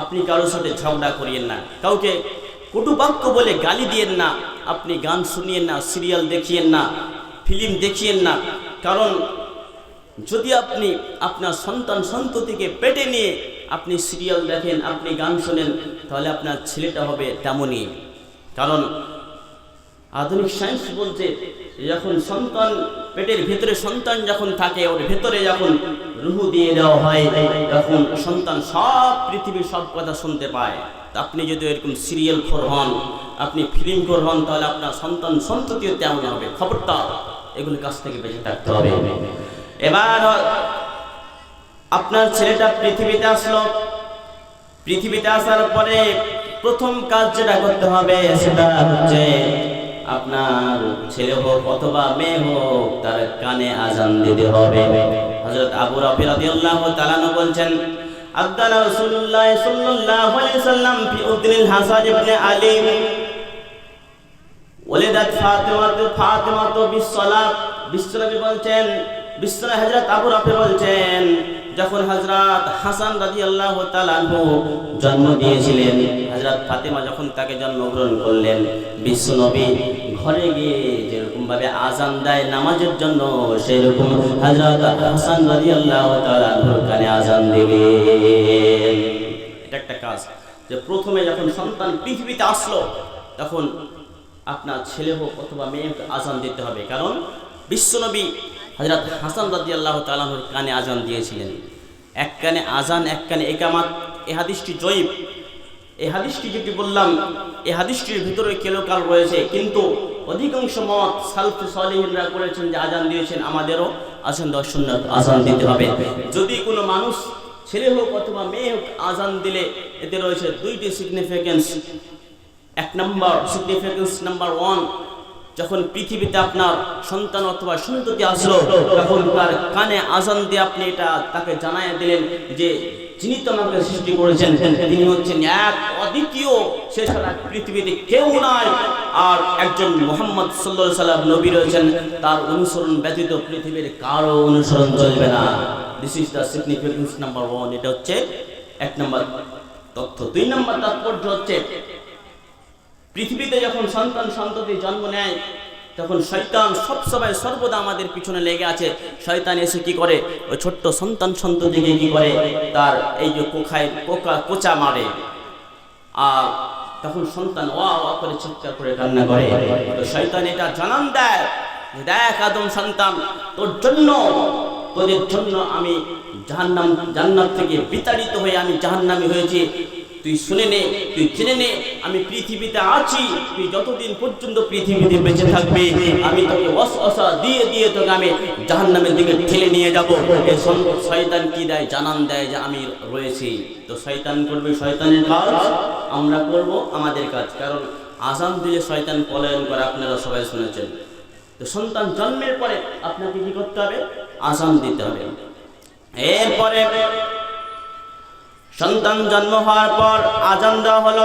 আপনি কারোর সাথে ঝগড়া করিয়েন না। কাউকে কটুবাক্য বলে গালি দিয়েন না, আপনি গান শুনিয়েন না, সিরিয়াল দেখিয়েন না, ফিল্ম দেখিয়েন না। কারণ যদি আপনি আপনার সন্তান সন্ততিকে পেটে নিয়ে আপনি সিরিয়াল দেখেন, আপনি গান শোনেন, তাহলে আপনার ছেলেটা হবে তেমনই। কারণ আধুনিক সায়েন্স বলছে, যখন সন্তান পেটের ভিতরে সন্তান যখন থাকে, ওর ভেতরে যখন রুহু দিয়ে দেওয়া হয়, তখন সন্তান সব পৃথিবীর সব কথা শুনতে পায়। আপনি যদি এরকম সিরিয়াল খোর হন, আপনি ফিল্ম খোর হন, তাহলে আপনার সন্তান সন্ততিও তেমন হবে। খবরটা এগুলোর কাছ থেকে বেঁচে থাকতে হবে। এবার আপনার ছেলেটা পৃথিবীতে আসলো। পৃথিবীতে আসার পরে প্রথম কাজ যেটা করতে হবে, সেটা হচ্ছে আপনার ছেলে হোক অথবা মেয়ে হোক, তার কানে আজান দিতে হবে। হযরত আবু রাফি রাদিয়াল্লাহু তাআলা বলছেন রাসূলুল্লাহ সাল্লাল্লাহু আলাইহি সাল্লাম ফি হাসান ইবনে আলী। বিসসালাত। বলছেন হযরত আবু রাফি বলছেন, যখন হযরত হাসান তাআলা আনহু জন্ম দিয়েছিলেন, হযরত ফাতিমা যখন তাকে জন্মগ্রহণ করলেন, বিশ্বনবী ঘরে গিয়ে যেরকম ভাবে আজান দেয় নামাজের জন্য, সেরকম হাসান কানে আজান দিলেন এটা একটা কাজ। যে প্রথমে যখন সন্তান পৃথিবীতে আসলো, তখন আপনার ছেলে হোক অথবা মেয়ে হোক আজান দিতে হবে। কারণ বিশ্বনবী হজরত হাসান রাজি আল্লাহ তালাহুর কানে আজান দিয়েছিলেন। এক কানে আজান, এক কানে একামাত। এ হাদিসটি জয়ীব। এই হাদিসটি যেটি বললাম, এই হাদিসটির ভিতরে কেলোকাল রয়েছে, কিন্তু অধিকাংশ মত সালফে সলিহিনরা করেছেন যে আজান দিয়েছেন আমাদেরও দেওয়ার সুন্নাত, আজান দিতে হবে। যদি কোনো মানুষ ছেলে হোক অথবা মেয়ে হোক আজান দিলে এতে রয়েছে দুইটি সিগনিফিকেন্স এক নম্বর সিগনিফিকেন্স নাম্বার ওয়ান যখন পৃথিবীতে আপনার সন্তান অথবা সন্ততি আসলো, তখন তার কানে আজান দিয়ে আপনি এটা তাকে জানাই দিলেন যে যিনি তোমাকে সৃষ্টি করেছেন। তিনি হচ্ছেন এক অদ্বিতীয় সে ছাড়া পৃথিবীতে কেউ আর একজন মোহাম্মদ সাল্লাহ সাল্লাম নবী রয়েছেন, তার অনুসরণ ব্যতীত পৃথিবীর কারও অনুসরণ চলবে না। This is the significance number one এটা হচ্ছে এক নম্বর তথ্য। দুই নম্বর তাৎপর্য হচ্ছে, পৃথিবীতে যখন সন্তান সন্ততি জন্ম নেয় তখন শয়তান সবসময় সর্বদা আমাদের পিছনে লেগে আছে। শয়তান এসে কি করে? ওই ছোট্ট সন্তান সন্ততিকে কি করে? তার এই যে কোখায় কোকা কোচা মারে। আর তখন সন্তান ওয়া ওয়া করে চিৎকার করে কান্না করে। তো শয়তান এটা জানান দেয় দেখ আদম সন্তান, তোর জন্য, তোদের জন্য আমি জাহান্নাম, জান্নাত থেকে বিতাড়িত হয়ে আমি জাহান্নামী হয়েছি। তুই শুনে নে, তুই জেনে নে, আমি পৃথিবীতে আছি, তুই যতদিন পর্যন্ত পৃথিবীতে বেঁচে থাকবি, আমি তোকে অসা দিয়ে দিয়ে তোকে আমি জাহান্নামের দিকে ঠেলে নিয়ে যাব। সন- শয়তান কি দেয়? জানান দেয় যে আমি রয়েছি। তো শয়তান করবে শয়তানের কাজ? আমরা করব আমাদের কাজ। কারণ আজান দিলে শয়তান পলায়ন করে, আপনারা সবাই শুনেছেন। তো সন্তান জন্মের পরে আপনাকে কি করতে হবে? আজান দিতে হবে। এরপরে সন্তান জন্ম হওয়ার পর আজান দেওয়া হলো।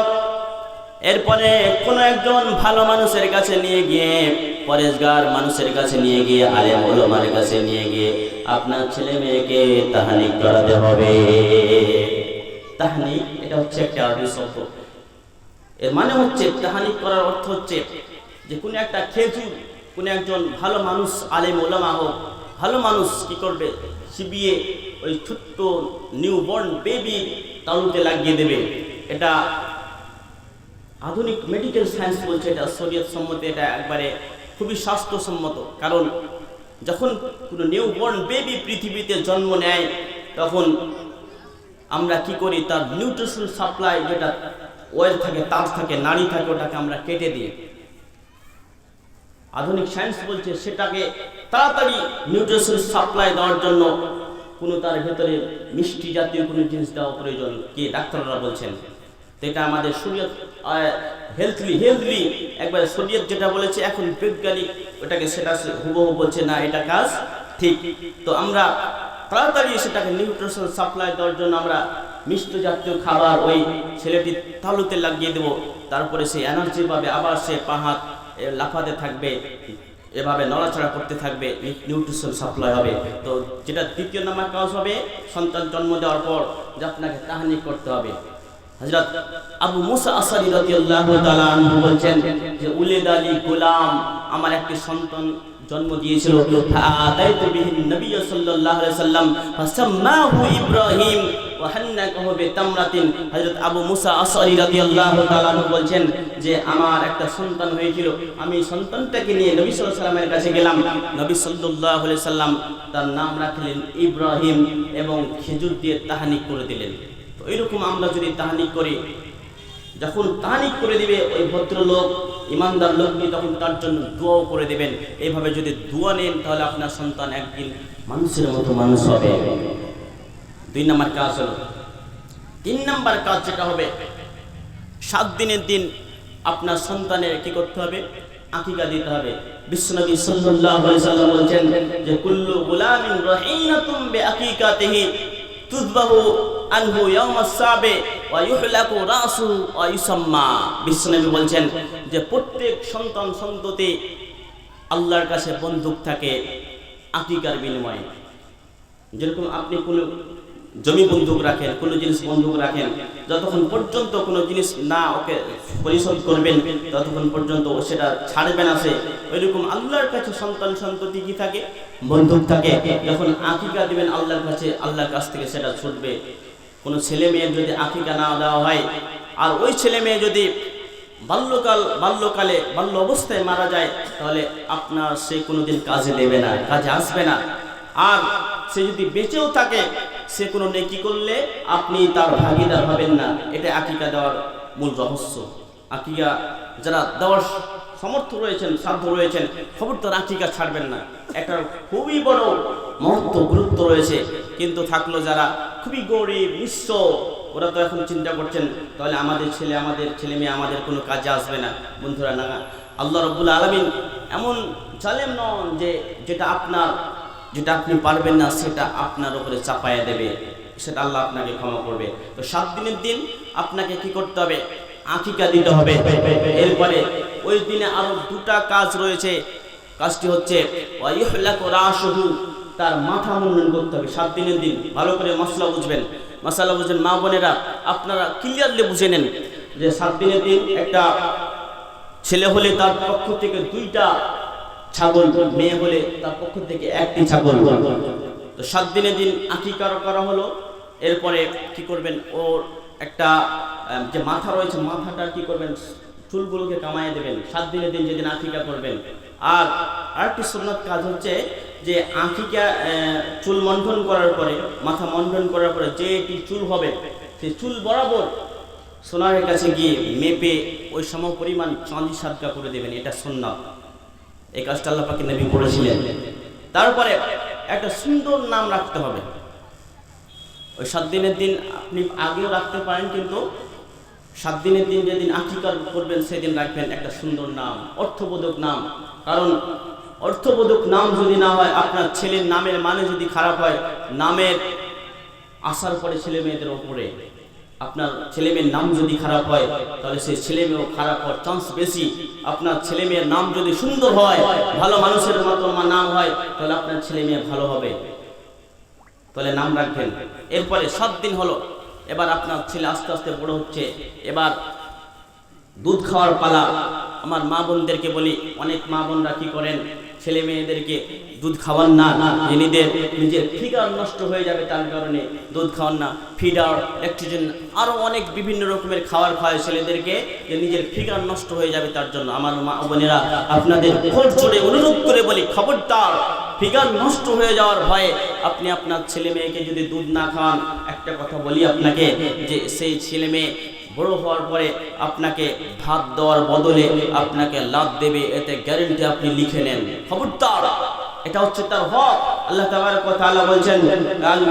এরপরে কোনো একজন ভালো মানুষের কাছে নিয়ে গিয়ে, পরেশগার মানুষের কাছে নিয়ে গিয়ে, আলেম ওলমার কাছে নিয়ে গিয়ে আপনার ছেলে মেয়েকে তাহানিক করাতে হবে। তাহানিক, এটা হচ্ছে একটা আরবি শব্দ। এর মানে হচ্ছে তাহানিক করার অর্থ হচ্ছে যে কোনো একটা খেজুর, কোনো একজন ভালো মানুষ, আলেম ওলামা হোক ভালো মানুষ কি করবে? চিবিয়ে ওই ছোট্ট নিউ বর্ন বেবি তালুতে লাগিয়ে দেবে। এটা আধুনিক মেডিকেল সায়েন্স বলছে এটা শরীয়ত সম্মত এটা একবারে খুবই স্বাস্থ্যসম্মত। কারণ যখন কোনো নিউ বর্ন বেবি পৃথিবীতে জন্ম নেয়, তখন আমরা কি করি? তার নিউট্রিশন সাপ্লাই যেটা ওয়েল থাকে তার থাকে, নাড়ি থাকে, ওটাকে আমরা কেটে দিই। আধুনিক সায়েন্স বলছে সেটাকে তাড়াতাড়ি নিউট্রিশন সাপ্লাই দেওয়ার জন্য কোনো তার ভেতরে মিষ্টি জাতীয় কোনো জিনিস দেওয়া প্রয়োজন। কে? ডাক্তাররা বলছেন। এটা আমাদের শরীয়ত হেলথলি হেলথলি একবার শরীয়ত যেটা বলেছে, এখন বৈজ্ঞানিক ওটাকে সেটা হুবহু বলছে, না, এটা কাজ ঠিক। তো আমরা তাড়াতাড়ি সেটাকে নিউট্রিশন সাপ্লাই দেওয়ার জন্য আমরা মিষ্টি জাতীয় খাবার ওই ছেলেটির তালুতে লাগিয়ে দেবো। তারপরে সে এনার্জি পাবে, আবার সে পাহাড় লাফাতে থাকবে, এভাবে নড়াচড়া করতে থাকবে নিউট্রিশন সাপ্লাই হবে। তো যেটা দ্বিতীয় নাম্বার কাজ হবে, সন্তান জন্ম দেওয়ার পর যে আপনাকে তাহানি করতে হবে। হযরত আবু মুসা আসারি যে, উলিদ আলী গোলাম আমার একটি সন্তান জন্ম দিয়েছিল। ফাআতাইতু বিহি নবী সাল্লাল্লাহু আলাইহি ফাসাম্মাহু ইব্রাহিম। ইব্রাহিম এবং খেজুর দিয়ে তাহানিক করে দিলেন। তো এরকম আমরা যদি তাহানিক করি, যখন তাহানিক করে দিবে, ওই ভদ্রলোক, ইমানদার লোকটি তখন তার জন্য দোয়াও করে দেবেন। এইভাবে যদি দোয়া নেন, তাহলে আপনার সন্তান একদিন মানুষের মতো মানুষ হবে। দুই নম্বর কাজ হলো, তিন নম্বর কাজ যেটা হবে, সাত দিনের দিন আপনার সন্তানের কি করতে হবে? আকিকা দিতে হবে। যে প্রত্যেক সন্তান সন্ততি আল্লাহর কাছে বন্দুক থাকে আকিকার বিনিময়ে। যেরকম আপনি কোনো জমি বন্দুক রাখেন, কোনো জিনিস বন্দুক রাখেন, যতক্ষণ পর্যন্ত কোনো জিনিস না ওকে পরিশোধ করবেন, ততক্ষণ পর্যন্ত ও সেটা ছাড়বে না সে। ওইরকম আল্লাহর কাছে সন্তান সন্ততি কি থাকে? বন্দুক থাকে। যখন আকিকা দিবেন আল্লাহর কাছে, আল্লাহর কাছ থেকে সেটা ছুটবে। কোনো ছেলে মেয়ের যদি আকিকা না দেওয়া হয়, আর ওই ছেলে মেয়ে যদি বাল্যকাল, বাল্যকালে, বাল্য অবস্থায় মারা যায়, তাহলে আপনার সে কোনোদিন কাজে দেবে না, কাজে আসবে না। আর সে যদি বেঁচেও থাকে, সে কোনো নেকি করলে আপনি তার ভাগিদার হবেন না। এটা আকিকা দেওয়ার মূল রহস্য। আকিকা যারা দেওয়ার সমর্থ রয়েছেন, সাধ্য রয়েছেন, খবরদার আকিকা ছাড়বেন না। একটা খুবই বড় মহত্ব, গুরুত্ব রয়েছে। কিন্তু থাকল যারা খুবই গরিব, নিঃস্ব, ওরা তো এখন চিন্তা করছেন, তাহলে আমাদের ছেলে আমাদের ছেলে মেয়ে, আমাদের কোনো কাজে আসবে না। বন্ধুরা, না, আল্লাহ রব্বুল আলমিন এমন জালেম নন যে, যেটা আপনার যেটা আপনি পারবেন না, সেটা আপনার উপরে চাপাইয়া দেবে। সেটা আল্লাহ আপনাকে ক্ষমা করবে। তো সাত দিনের দিন আপনাকে কি করতে হবে? আকিকা দিতে হবে। এরপরে ওই দিনে আরও দুটা কাজ রয়েছে। কাজটি হচ্ছে তার মাথা মুন্ডন করতে হবে সাত দিনের দিন। ভালো করে মশলা বুঝবেন। মশলা বুঝবেন মা বোনেরা, আপনারা ক্লিয়ারলি বুঝে নেন যে সাত দিনের দিন একটা ছেলে হলে তার পক্ষ থেকে দুইটা ছাগল, মেয়ে হলে তার পক্ষ থেকে একটি ছাগল তো সাত দিনের দিন আকিকার করা হলো। এরপরে কি করবেন? ওর একটা যে মাথা রয়েছে, মাথাটা কি করবেন? চুলগুলোকে কামায় দেবেন। সাত দিনের দিন যেদিন আকিকা করবেন। আর আরেকটি সুন্নত কাজ হচ্ছে যে আকিকা চুল মন্থন করার পরে, মাথা মন্থন করার পরে যে এটি চুল হবে, সেই চুল বরাবর সোনারের কাছে গিয়ে মেপে ওই সম পরিমাণ চাঁদি সাদকা করে দেবেন। এটা সুন্নত। এই কাজটা আল্লাহ পাকে নবী করেছিলেন। তারপরে একটা সুন্দর নাম রাখতে হবে। ওই সাত দিনের দিন আপনি আগেও রাখতে পারেন, কিন্তু সাত দিনের দিন যেদিন আকিকার করবেন, সেদিন রাখবেন একটা সুন্দর নাম, অর্থবোধক নাম। কারণ অর্থবোধক নাম যদি না হয়, আপনার ছেলের নামের মানে যদি খারাপ হয়, নামের আসার পরে ছেলে মেয়েদের ওপরে আপনার ছেলে মেয়ের নাম যদি খারাপ হয়, তাহলে সেই ছেলে মেয়েও খারাপ হওয়ার চান্স বেশি। আপনার ছেলে মেয়ের নাম যদি সুন্দর হয়, ভালো মানুষের মতো মা- নাম হয়, তাহলে আপনার ছেলে মেয়ে ভালো হবে। তাহলে নাম রাখবেন। এরপরে সাত দিন হলো। এবার আপনার ছেলে আস্তে আস্তে বড় হচ্ছে। এবার দুধ খাওয়ার পালা। আমার মা বোনদেরকে বলি, অনেক মা বোনরা কি করেন? ছেলে মেয়েদেরকে দুধ খাওয়ান না। নিজেদের নিজের ফিগার নষ্ট হয়ে যাবে তার কারণে দুধ খাওয়ান না। ফিডার ল্যাকটোজেন আরও অনেক বিভিন্ন রকমের খাবার খাওয়ায় ছেলেদেরকে যে নিজের ফিগার নষ্ট হয়ে যাবে তার জন্য। আমার মা বোনেরা, আপনাদের খোঁজ চড়ে অনুরোধ করে বলি, খবরদার, ফিগার নষ্ট হয়ে যাওয়ার ভয়ে আপনি আপনার ছেলে মেয়েকে যদি দুধ না খাওয়ান, একটা কথা বলি আপনাকে যে সেই ছেলে মেয়ে বড় হওয়ার পরে আপনাকে ভাত দেওয়ার বদলে আপনাকে লাভ দেবে, এতে গ্যারেন্টি আপনি লিখে নেন। খবরদার, এটা হচ্ছে তার হক। আল্লাহ তাআলা বলছেন, আল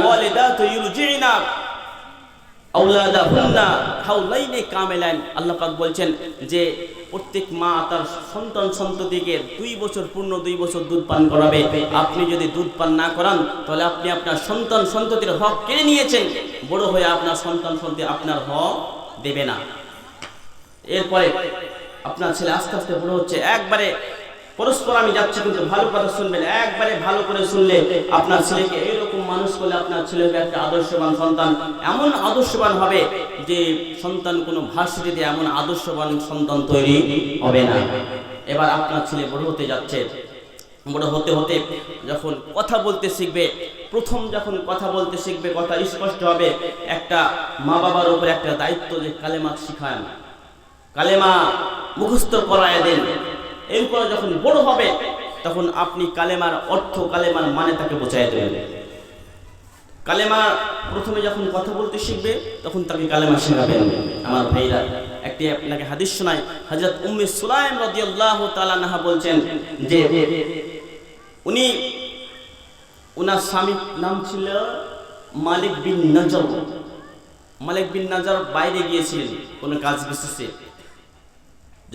আল্লাহ পাক বলছেন যে, প্রত্যেক মা তার সন্তান সন্ততিকে দুই বছর পূর্ণ, দুই বছর দুধ পান করাবে। আপনি যদি দুধ পান না করান, তাহলে আপনি আপনার সন্তান সন্ততির হক কেড়ে নিয়েছেন। বড় হয়ে আপনার সন্তান সন্ততি আপনার হক দেবে না। এরপরে আপনার ছেলে আস্তে আস্তে বড় হচ্ছে। একবারে পরস্পর আমি যাচ্ছি কিন্তু ভালো কথা শুনবেন। একবারে ভালো করে শুনলে আপনার ছেলেকে এইরকম মানুষ করলে আপনার ছেলেকে একটা আদর্শবান সন্তান। এমন আদর্শবান হবে যে সন্তান কোনো ভার্সিটিতে এমন আদর্শবান সন্তান তৈরি হবে না। এবার আপনার ছেলে বড় হতে যাচ্ছে। বড় হতে হতে যখন কথা বলতে শিখবে, প্রথম যখন কথা বলতে শিখবে, কথা স্পষ্ট হবে, একটা মা বাবার উপরে একটা দায়িত্ব যে কালেমা শিখান। কালেমা মুখস্থ করায় দেন। এরপর যখন বড় হবে, তখন আপনি কালেমার অর্থ, কালেমার মানে তাকে বোঝাই দেবেন। কালেমা প্রথমে যখন কথা বলতে শিখবে, তখন তাকে কালেমা শেখাবেন। আমার ভাইরা, একটি আপনাকে হাদিস শোনায় হযরত উম্মে সুলাইম রাদিয়াল্লাহু তাআলা নাহা বলছেন যে উনি ওনার স্বামীর নাম ছিল মালিক বিন নজর। মালিক বিন নজর বাইরে গিয়েছিলেন কোনো কাজ বিশেষে।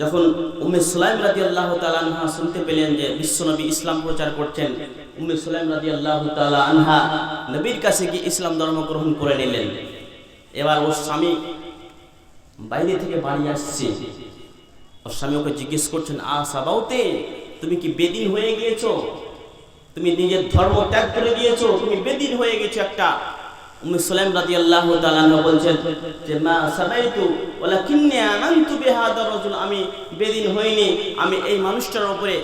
যখন উমে সুলাইম রাজি আল্লাহ আনহা শুনতে পেলেন যে বিশ্বনবী ইসলাম প্রচার করছেন, উম্মে সুলাইম রাজি আল্লাহ আনহা নবীর কাছে গিয়ে ইসলাম ধর্ম গ্রহণ করে নিলেন। এবার ওর স্বামী বাইরে থেকে বাড়ি আসছে। ওর স্বামী ওকে জিজ্ঞেস করছেন, আ সাবাউতে, তুমি কি বেদিন হয়ে গিয়েছো? তুমি নিজের ধর্ম ত্যাগ করে দিয়েছ, তুমি বেদিন হয়ে গেছো একটা। উম্মে সুলাইম রাদিয়াল্লাহু তাআলা বলছেন যে, মা সাবাইতু, ওয়ালাকিন্নি আমানতু বিহাদা রাজুল, আমি বেদিন হইনি, আমি এই মানুষটার উপরে,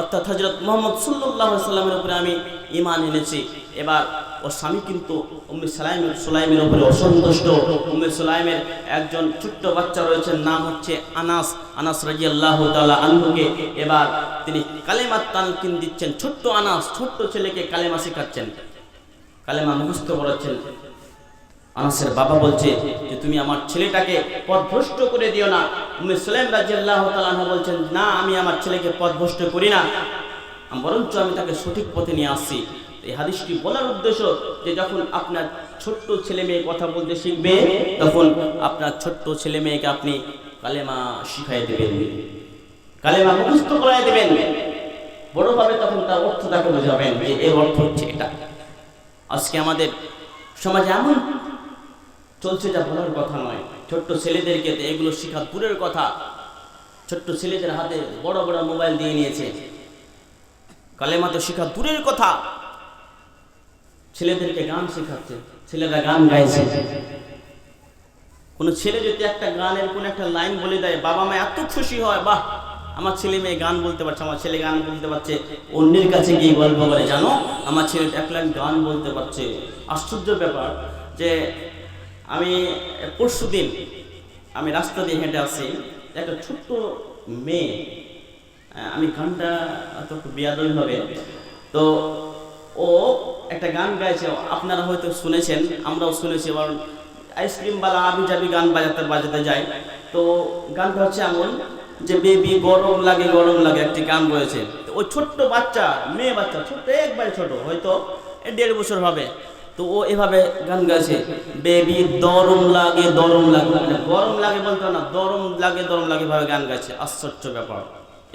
অর্থাৎ হযরত মুহাম্মদ সাল্লাল্লাহু সাল্লামের উপরে আমি ঈমান এনেছি। এবার ওর স্বামী কিন্তু উম্মে সালাইমের সুলাইমের উপরে অসন্তুষ্ট। উম্মে সুলাইমের একজন ছোট্ট বাচ্চা রয়েছে, নাম হচ্ছে আনাস। আনাস রাদিয়াল্লাহু তাআলা আনহুকে এবার তিনি কালেমা তালকিন দিচ্ছেন। ছোট্ট আনাস, ছোট্ট ছেলেকে কালেমা শেখাচ্ছেন। কালেমা মুখস্থ করাচ্ছেন। আনাসের বাবা বলছে যে, তুমি আমার ছেলেটাকে পথভ্রষ্ট করে দিও না। উম্মে সুলাইম রাদিয়াল্লাহু তাআলা আনহা বলছেন, না, আমি আমার ছেলেকে পথভ্রষ্ট করি না। বরঞ্চ আমি তাকে সঠিক পথে নিয়ে আসছি। এই হাদিসটি বলার উদ্দেশ্য যে যখন আপনার ছোট্ট ছেলে মেয়ে কথা বলতে শিখবে তখন আপনার ছোট্ট ছেলে মেয়েকে আপনি কালেমা শিখাই দেবেন। কালেমা মুখস্থ করাই দেবেন। বড়ভাবে তখন তার অর্থ তাকে বোঝাবেন যে এর অর্থ হচ্ছে এটা। আজকে আমাদের সমাজে এমন চলছে যা বলার কথা নয়। ছোট্ট ছেলেদেরকে তো এগুলো শেখা দূরের কথা। ছোট্ট ছেলেদের হাতে বড় বড় মোবাইল দিয়ে নিয়েছে। কালেমা তো শেখা দূরের কথা। ছেলেদেরকে গান শেখাচ্ছে, ছেলেরা গান গাইছে। কোন ছেলে যদি একটা গানের কোন একটা লাইন বলে দেয়, বাবা মা এত খুশি হয়, বাহ, আমার ছেলে মেয়ে গান বলতে পারছে, আমার ছেলে গান বলতে পারছে, অন্যের কাছে গিয়ে গল্প করে জানো, আমার ছেলে এক লাইন গান বলতে পারছে। আশ্চর্য ব্যাপার যে আমি পরশু দিন আমি রাস্তা দিয়ে হেঁটে আসি, একটা ছোট্ট মেয়ে আমি গানটা এত একটু হবে। তো ও একটা গান গাইছে, আপনারা হয়তো শুনেছেন, আমরাও শুনেছি এবার আইসক্রিমওয়ালা আবি জাবি গান বাজাতে বাজাতে যায়। তো গানটা হচ্ছে এমন যে, বেবি, গরম লাগে গরম লাগে একটি গান রয়েছে। ওই ছোট্ট বাচ্চা, মেয়ে বাচ্চা, ছোট্ট, একবারে ছোট, হয়তো দেড় বছর হবে। তো ও এভাবে গান গাইছে, বেবি, দরম লাগে দরম লাগে মানে গরম লাগে বলতো না, দরম লাগে দরম লাগে এভাবে গান গাইছে। আশ্চর্য ব্যাপার।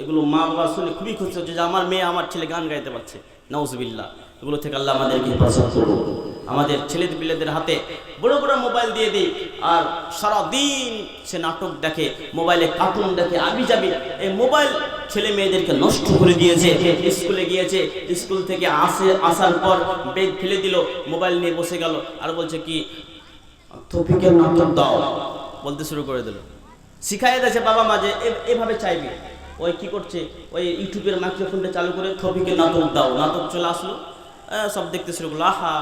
এগুলো মা বাবা শুনে খুবই খুশি হচ্ছে যে, আমার মেয়ে, আমার ছেলে গান গাইতে পারছে। নাউজবিল্লাহ। এগুলো থেকে আল্লাহ আমাদেরকে হেফাজত করুন আমাদের ছেলে পিলেদের হাতে বড় বড় মোবাইল দিয়ে দিই আর সারাদিন সে নাটক দেখে, মোবাইলে কার্টুন দেখে আবি যাবি এই মোবাইল ছেলে মেয়েদেরকে নষ্ট করে দিয়েছে। স্কুলে গিয়েছে, স্কুল থেকে আসে, আসার পর বেগ ফেলে দিল, মোবাইল নিয়ে বসে গেল। আর বলছে কি, তফিকের নাটক দাও। বলতে শুরু করে দিল। শিখাই দিয়েছে বাবা মা যে এভাবে চাইবে। ওই কি করছে? ওই ইউটিউবের মাইক্রোফোনটা চালু করে থপিকে নাটক দাও। নাটক চলে আসলো। সব দেখতে শুরু করল আহা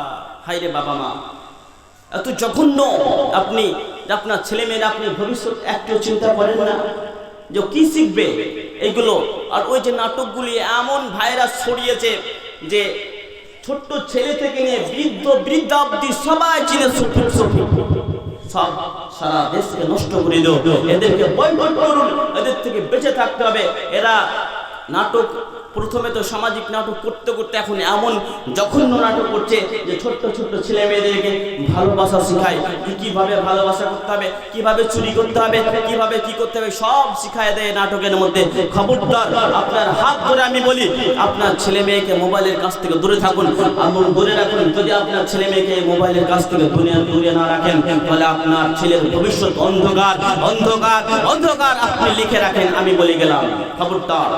হাই রে বাবা মা, এত জঘন্য, আপনি, আপনার ছেলে মেয়েরা আপনি ভবিষ্যৎ একটু চিন্তা করেন না যে কি শিখবে এইগুলো আর ওই যে নাটকগুলি এমন ভাইরাস ছড়িয়েছে যে ছোট্ট ছেলে থেকে নিয়ে বৃদ্ধ বৃদ্ধা অব্দি সবাই চিনে সফিক সফিক সব সারা দেশকে নষ্ট করে দিও এদেরকে করুন, এদের থেকে বেঁচে থাকতে হবে। এরা নাটক প্রথমে তো সামাজিক নাটক করতে করতে এখন এমন জঘন্য নাটক করছে যে ছোট্ট ছোট্ট ছেলে মেয়েদেরকে ভালোবাসা শেখায় কীভাবে ভালোবাসা করতে হবে, কীভাবে চুরি করতে হবে, কীভাবে কি করতে হবে, সব শিখায় দেয় নাটকের মধ্যে। খবরদার, আপনার হাত ধরে আমি বলি, আপনার ছেলে মেয়েকে মোবাইলের কাছ থেকে দূরে থাকুন এবং দূরে রাখুন। যদি আপনার ছেলে মেয়েকে মোবাইলের কাছ থেকে দূরে দূরে না রাখেন, তাহলে আপনার ছেলের ভবিষ্যৎ অন্ধকার অন্ধকার অন্ধকার। আপনি লিখে রাখেন, আমি বলে গেলাম। খবরদার।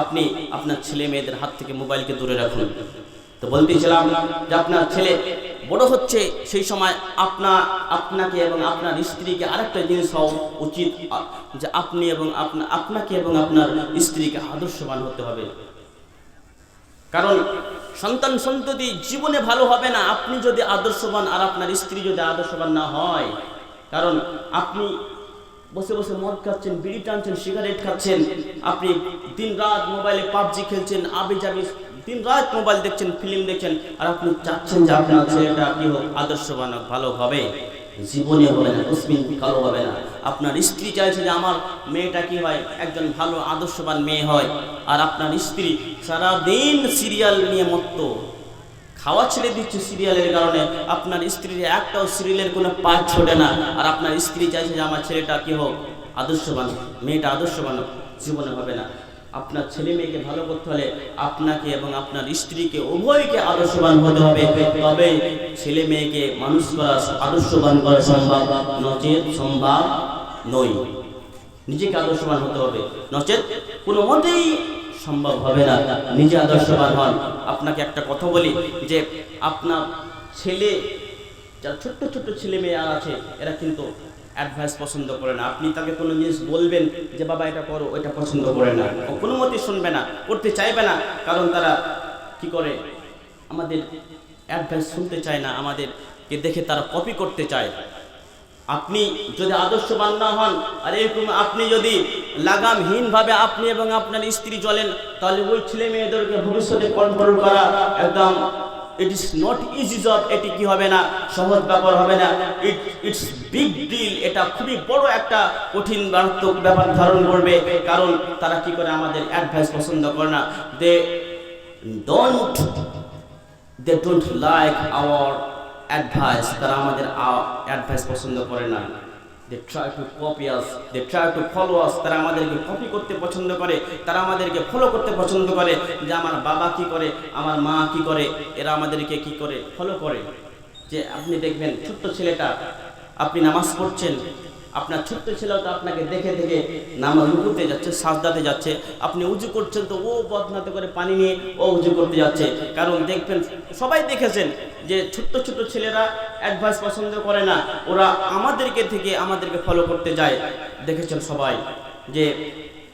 আপনি আপনার ছেলে মেয়েদের হাত থেকে মোবাইলকে দূরে রাখুন। তো বলতেছিলাম যে আপনার ছেলে বড় হচ্ছে, সেই সময় আপনার আপনাকে এবং আপনার স্ত্রীকে আরেকটা জিনিস হওয়া উচিত যে আপনি এবং আপনা, আপনাকে এবং আপনার স্ত্রীকে আদর্শবান হতে হবে। কারণ সন্তান সন্ততি জীবনে ভালো হবে না, আপনি যদি আদর্শবান আর আপনার স্ত্রী যদি আদর্শবান না হয়, কারণ আপনি বসে বসে মদ খাচ্ছেন, বিড়ি টানছেন, সিগারেট খাচ্ছেন। আপনি দিন রাত মোবাইলে পাবজি খেলছেন আবি যাবি দিন রাত মোবাইল দেখছেন, ফিল্ম দেখছেন, আর আপনি চাচ্ছেন যে আপনার ছেলেটা কি হোক আদর্শবান ভালো হবে। জীবনে হবে না কুসমিন কালো হবে না। আপনার স্ত্রী চাইছে যে আমার মেয়েটা কি হয়, একজন ভালো, আদর্শবান মেয়ে হয়, আর আপনার স্ত্রী সারাদিন সিরিয়াল নিয়ে মত্ত। খাওয়া ছেড়ে দিচ্ছে সিরিয়ালের কারণে। আপনার স্ত্রীর একটাও সিরিয়ালের কোনো পাঁচ ছোটে না। আর আপনার স্ত্রী চাইছে যে আমার ছেলেটা কি হোক, আদর্শবান। মেয়েটা আদর্শবান জীবনে হবে না। আপনার ছেলে মেয়েকে ভালো করতে হলে আপনাকে এবং আপনার স্ত্রীকে উভয়কে আদর্শবান হতে হবে। তবে ছেলে মেয়েকে মানুষ করা, আদর্শবান করা সম্ভব, নচেত সম্ভব নয়। নিজেকে আদর্শবান হতে হবে। নচেত কোনো মতেই সম্ভব হবে না। নিজে আদর্শবান হন। আপনাকে একটা কথা বলি, যে আপনার ছেলে, যারা ছোট্ট ছোট্ট ছেলে মেয়ে আর আছে, এরা কিন্তু অ্যাডভাইস পছন্দ করে না। আপনি তাকে কোনো জিনিস বলবেন যে, বাবা, এটা করো, ওইটা পছন্দ করে না। কোনো মতেই শুনবে না, করতে চাইবে না, কারণ তারা কি করে? আমাদের অ্যাডভাইস শুনতে চায় না, আমাদেরকে দেখে তারা কপি করতে চায়। আপনি যদি আদর্শবান না হন, আর এরকম আপনি যদি লাগামহীনভাবে আপনি এবং আপনার স্ত্রী চলেন, তাহলে ওই ছেলে মেয়েদেরকে ভবিষ্যতে কন্ট্রোল করা একদম it is not easy job এটি কি হবে না, সহজ ব্যাপার হবে না ইট ইটস বিগ ডিল এটা খুবই বড় একটা কঠিন মারাত্মক ব্যাপার ধারণ করবে, কারণ তারা কি করে আমাদের অ্যাডভাইস পছন্দ করে না they don't they don't like our advice তারা আমাদের অ্যাডভাইস পছন্দ করে না। They try to copy us they try to follow us তারা আমাদেরকে কপি করতে পছন্দ করে। তারা আমাদেরকে ফলো করতে পছন্দ করে। যে আমার বাবা কি করে? আমার মা কি করে? এরা আমাদেরকে কি করে? ফলো করে। যে আপনি দেখবেন, ছোট্ট ছেলেটা, আপনি নামাজ পড়ছেন। আপনার ছোট্ট ছেলেও তো আপনাকে দেখে দেখে নামাজ রুকুতে যাচ্ছে, সাজদাতে যাচ্ছে। আপনি উজু করছেন তো ও বদনাতে করে পানি নিয়ে ও উজু করতে যাচ্ছে। কারণ দেখবেন, সবাই দেখেছেন যে ছোট্ট ছোট্ট ছেলেরা অ্যাডভাইস পছন্দ করে না। ওরা আমাদেরকে থেকে আমাদেরকে ফলো করতে যায়। দেখেছেন সবাই যে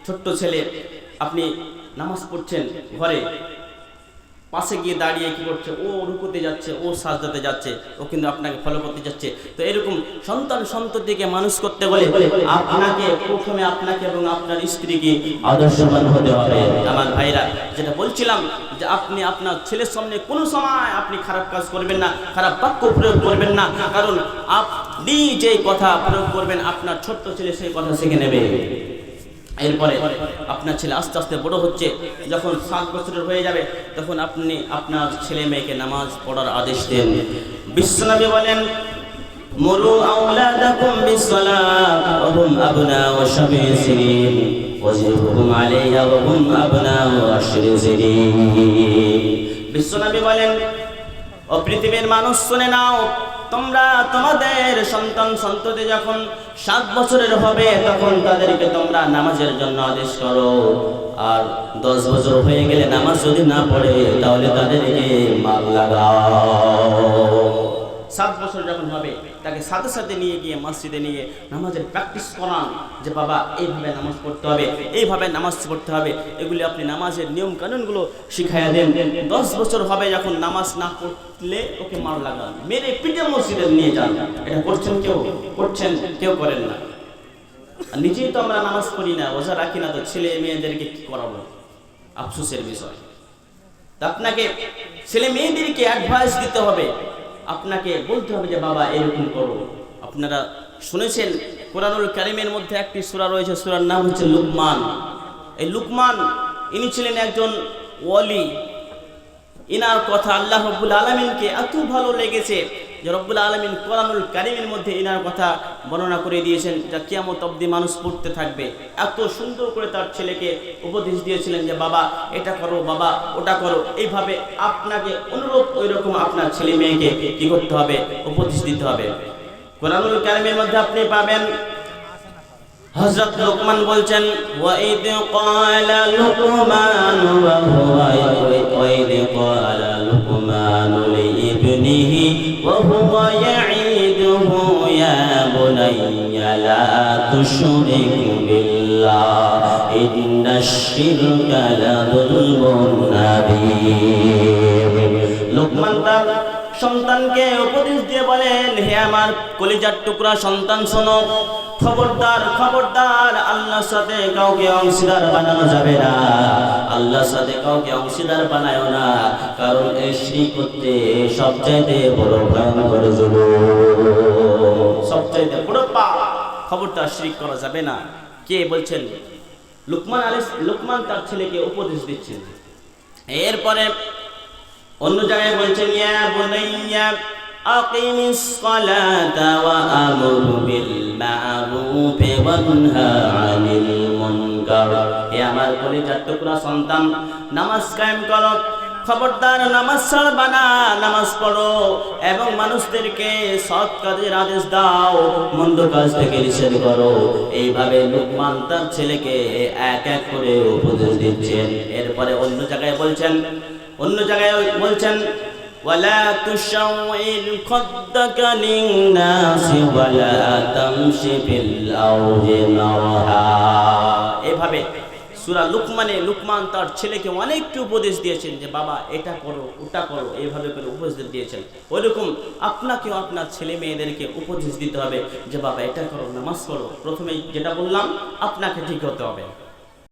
ছোট্ট ছেলে, আপনি নামাজ পড়ছেন ঘরে পাশে গিয়ে দাঁড়িয়ে কি করছে? ও রুকুতে যাচ্ছে, ও সাজদাতে যাচ্ছে, ও কিন্তু আপনাকে ফলো করতে যাচ্ছে। তো এরকম সন্তান সন্ততিকে মানুষ করতে বলে আপনাকে প্রথমে আপনাকে এবং আপনার স্ত্রীকে আদর্শবান হতে হবে। আমার ভাইরা, যেটা বলছিলাম যে আপনি আপনার ছেলের সামনে কোনো সময় আপনি খারাপ কাজ করবেন না, খারাপ বাক্য প্রয়োগ করবেন না। কারণ আপনি যেই কথা প্রয়োগ করবেন, আপনার ছোট্ট ছেলে সেই কথা শিখে নেবে। এরপরে আপনার ছেলে আস্তে আস্তে বড় হচ্ছে, যখন সাত বছরের হয়ে যাবে, তখন আপনি আপনার ছেলে মেয়েকে নামাজ পড়ার আদেশ দেন। বিশ্বনবী বলেন, মুরু আওলাদাকুম বিসসালাত, ওয়া হুম আবনাউ সাবঈ সিনিন আলাইহা বিশ্বনবী বলেন ও পৃথিবীর মানুষ শুনে নাও তোমরা তোমাদের সন্তান সন্ততি যখন সাত বছরের হবে, তখন তাদেরকে তোমরা নামাজের জন্য আদেশ করো। আর দশ বছর হয়ে গেলে নামাজ যদি না পড়ে, তাহলে তাদেরকে মাল লাগাও। সাত বছর যখন হবে, তাকে সাথে সাথে নিয়ে গিয়ে মসজিদে নিয়ে নামাজের প্র্যাকটিস করান যে, বাবা, এইভাবে নামাজ পড়তে হবে, এইভাবে নামাজ পড়তে হবে। এগুলি আপনি নামাজের নিয়ম কানুনগুলো শিখাইয়া দেন। দশ বছর হবে যখন নামাজ না পড়লে ওকে মার লাগান, মেরে পিঠে মসজিদে নিয়ে যান। এটা করছেন কেউ? করছেন, কেউ করেন না। নিজেই তো আমরা নামাজ পড়ি না ওঝা রাখি না তো ছেলে মেয়েদেরকে কি করাবো? আফসোসের বিষয়। আপনাকে ছেলে মেয়েদেরকে অ্যাডভাইস দিতে হবে আপনাকে বলতে হবে যে, বাবা, এরকম করো। আপনারা শুনেছেন কোরআনুল কারিমের মধ্যে একটি সুরা রয়েছে, সুরার নাম হচ্ছে লুকমান। এই লুকমান, ইনি ছিলেন একজন ওয়ালি। ইনার কথা আল্লাহ রব্বুল আলমিনকে এত ভালো লেগেছে যে রব্বুল আলমিন কোরআনুল কারিমের মধ্যে ইনার কথা বর্ণনা করে দিয়েছেন, যা কিয়ামত অব্দি মানুষ পড়তে থাকবে। এত সুন্দর করে তার ছেলেকে উপদেশ দিয়েছিলেন যে, বাবা, এটা করো, বাবা, ওটা করো। এইভাবে আপনাকে অনুরোধ ওই রকম আপনার ছেলে মেয়েকে কি করতে হবে? উপদেশ দিতে হবে। কোরআনুল কারিমের মধ্যে আপনি পাবেন, হযরত লোকমান বলছেন ওয়াইদ হুয়া ইয়াইদুহু ইয়া বুনাইয়া লা তুশরিক বিল্লাহ ইন্নাশ শিরকা লাযুলমুন আযীম লোকমান তার সন্তানকে উপদেশ দিয়ে বলেন, হে আমার কলিজার টুকরা সন্তান, শোনো, খবরদার খবরদার, আল্লাহর সাথে কাউকে অংশীদার বানানো যাবে না। আল্লাহর সাথে কাউকে অংশীদার বানায় না, কারণ এই শ্রী করতে সবচাইতে বড় ভয়ঙ্কর জুলুম সবচাইতে বড় পাপ। খবরদার শিরিক করা যাবে না। কে বলছেন? লুকমান আলী লুকমান তার ছেলেকে উপদেশ দিচ্ছেন। এরপরে অন্য জায়গায় বলছেন ইয়া বুনাইয়া আকিমিস সালাতা ওয়া আমুর বিল মা'রুফ ওয়া আনিল মুনকার। হে আমার সন্তান, নামাজ কায়েম করো, খবরদার নামাজ ছাড়বা না, নামাজ পড়ো এবং মানুষদেরকে সৎ কাজের আদেশ দাও, মন্দ কাজ থেকে নিষেধ করো। এইভাবে লুকমান তার ছেলেকে এক এক করে উপদেশ দিচ্ছেন এরপরে অন্য জায়গায় বলছেন অন্য জায়গায় বলছেন ولا تشوئر خدك للناس ولا تمشي في الأرض مرحا এভাবে সূরা লুকমানে লুকমান তার ছেলেকে অনেকটা উপদেশ দিয়েছেন যে বাবা এটা করো ওটা করো এইভাবে করে উপদেশ দিয়েছেন ওইরকম আপনাকেও আপনার ছেলে মেয়েদেরকে উপদেশ দিতে হবে যে বাবা এটা করো নামাজ পড়ো প্রথমে যেটা বললাম আপনাকে ঠিক হতে হবে